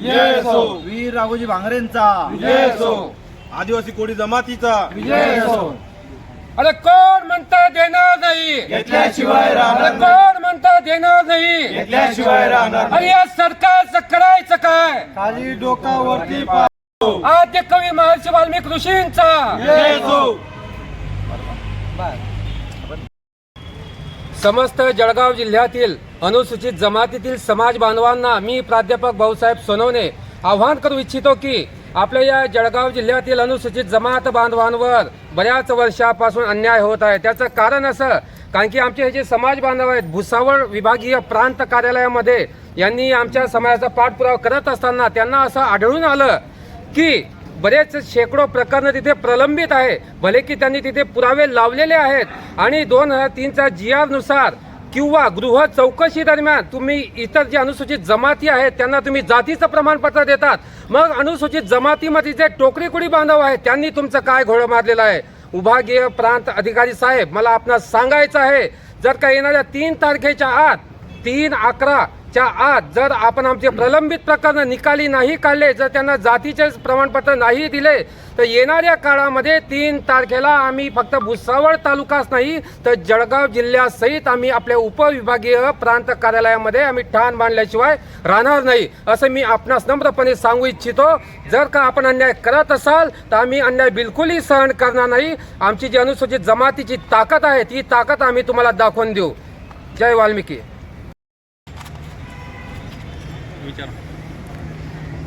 विजय असो वीर राघोजी भांगरेंचा. विजय असो आदिवासी कोळी जमातीचा. विजय असो अरे कोण म्हणता देणार नाही? घेतल्याशिवाय राहणार नाही. कोण म्हणता देणार नाही? घेतल्याशिवाय राहणार अरे या सरकारचं करायचं काय? खाली डोकावरती. आद्य कवी महर्षी वाल्मिक ऋषींचा. विजय असो समस्त जळगाव जिल्ह्यातील अनुसूचित जमातीतील समाज बांधवांना मी प्राध्यापक भाऊसाहेब सोनवणे आव्हान करू इच्छितो की आपल्या या जळगाव जिल्ह्यातील अनुसूचित जमात बांधवांवर बऱ्याच वर्षापासून अन्याय होत आहे. त्याचं कारण असं कारण की आमचे हे जे समाज बांधव आहेत भुसावळ विभागीय प्रांत कार्यालयामध्ये यांनी आमच्या समाजाचा पाठपुरावा करत असताना त्यांना असं आढळून आलं की बरेच शेकडो प्रकरणं तिथे प्रलंबित आहे. भले की त्यांनी तिथे पुरावे लावलेले आहेत आणि दोन हजार तीनचा जी नुसार किंवा गृह चौकशी दरम्यान तुम्ही इतर जे अनुसूचित जमाती आहेत त्यांना तुम्ही जातीचं प्रमाणपत्र देतात. मग अनुसूचित जमातीमध्ये जे टोकरी कुडी बांधव आहेत त्यांनी तुमचं काय घोडं मारलेलं आहे? विभागीय प्रांत अधिकारी साहेब मला आपणास सांगायचं आहे जर का येणाऱ्या तीन तारखेच्या आत तीन अकरा च्या आत जर आपण आमचे प्रलंबित प्रकरण निकाली नाही काढले जर त्यांना जातीचे प्रमाणपत्र नाही दिले तर येणाऱ्या काळामध्ये तीन तारखेला आम्ही फक्त भुसावळ तालुकाच नाही तर जळगाव जिल्ह्यासहित आम्ही आपल्या उपविभागीय प्रांत कार्यालयामध्ये आम्ही ठाण बांधल्याशिवाय राहणार नाही असं मी आपणास नम्रपणे सांगू इच्छितो. जर का आपण अन्याय करत असाल तर आम्ही अन्याय बिलकुलही सहन करणार नाही. आमची जी अनुसूचित जमातीची ताकद आहे ती ताकद आम्ही तुम्हाला दाखवून देऊ. जय वाल्मिकी.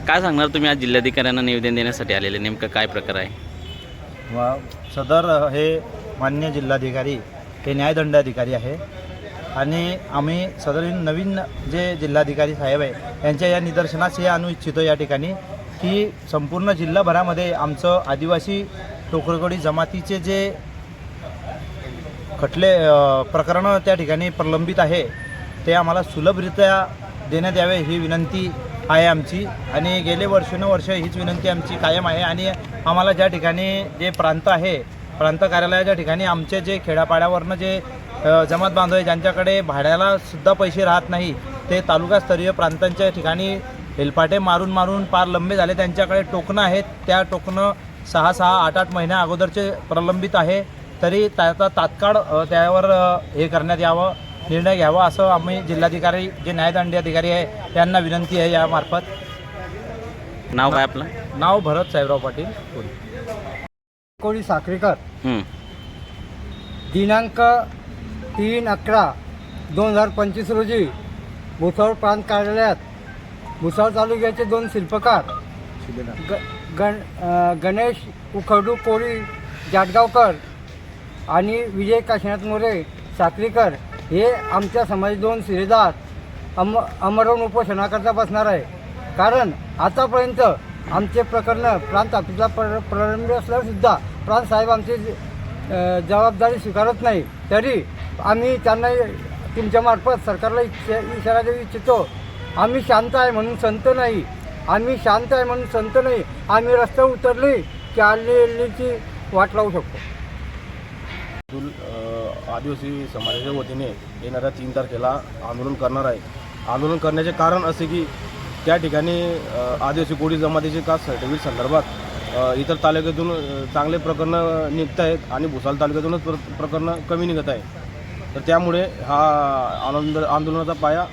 काय सांगणार तुम्ही आज जिल्हाधिकाऱ्यांना निवेदन देण्यासाठी आलेले? नेमकं काय प्रकार आहे? व सदर हे मान्य जिल्हाधिकारी हे न्यायदंडाधिकारी आहे. आणि आम्ही सदर नवीन जे जिल्हाधिकारी साहेब आहे यांच्या या निदर्शनास हे आणू इच्छितो या ठिकाणी की संपूर्ण जिल्हाभरामध्ये आमचं आदिवासी टोकरगोडी जमातीचे जे खटले प्रकरणं त्या ठिकाणी प्रलंबित आहे ते आम्हाला सुलभरित्या देण्यात यावे ही विनंती आहे आमची. आणि गेले वर्षानुवर्ष हीच विनंती आमची कायम आहे. आणि आम्हाला ज्या ठिकाणी जे प्रांत आहे प्रांत कार्यालयाच्या ठिकाणी आमचे जे खेड्यापाड्यावरनं जे जमात बांधव आहे ज्यांच्याकडे भाड्याला सुद्धा पैसे राहत नाही ते तालुकास्तरीय प्रांतांच्या ठिकाणी हेलपाटे मारून मारून पार लंबे झाले. त्यांच्याकडे टोकणं आहेत. त्या टोकणं सहा सहा आठ आठ महिन्या अगोदरचे प्रलंबित आहे. तरी त्याचा तात्काळ त्यावर हे करण्यात यावं. निर्णय घ्यावा असं आम्ही जिल्हाधिकारी जे न्यायदंडी अधिकारी आहे यांना विनंती आहे यामार्फत. नाव काय आपलं? नाव भरत साहेबराव पाटील. कोळी साखरेकर. हं. दिनांक तीन अकरा दोन हजार पंचवीस रोजी भुसावळ प्रांत कार्यालयात भुसावळ तालुक्याचे दोन शिल्पकार ग गण गणेश उखडू कोळी जाटगावकर आणि विजय काशीनाथ मोरे साखरीकर हे आमच्या समाज दोन सिरेदार अम अमरवण उपोषणाकरता बसणार आहे. कारण आतापर्यंत आमचे प्रकरण प्रांत ऑफिसला प्र प्रारंभ असल्यासुद्धा प्रांत साहेब आमची जबाबदारी स्वीकारत नाही. तरी आम्ही त्यांना तुमच्यामार्फत सरकारला इच्छा इशारा देऊ इच्छितो. आम्ही शांत आहे म्हणून संत नाही. आम्ही शांत आहे म्हणून संत नाही. आम्ही रस्त्यावर उतरली की आल्ली वाट लावू शकतो. आदिवासी समाजाच्या वतीने येणाऱ्या तीन तारखेला आंदोलन करणार आहे. आंदोलन करण्याचे कारण असे की त्या ठिकाणी आदिवासी कोळी जमातीचे कास्ट सर्टिफिकेट संदर्भात इतर तालुक्यातून चांगले प्रकरणं निघत आहेत आणि भुसाल तालुक्यातूनच प्र प्रकरणं कमी निघत आहे तर त्यामुळे हा आनंद आंदोलनाचा पाया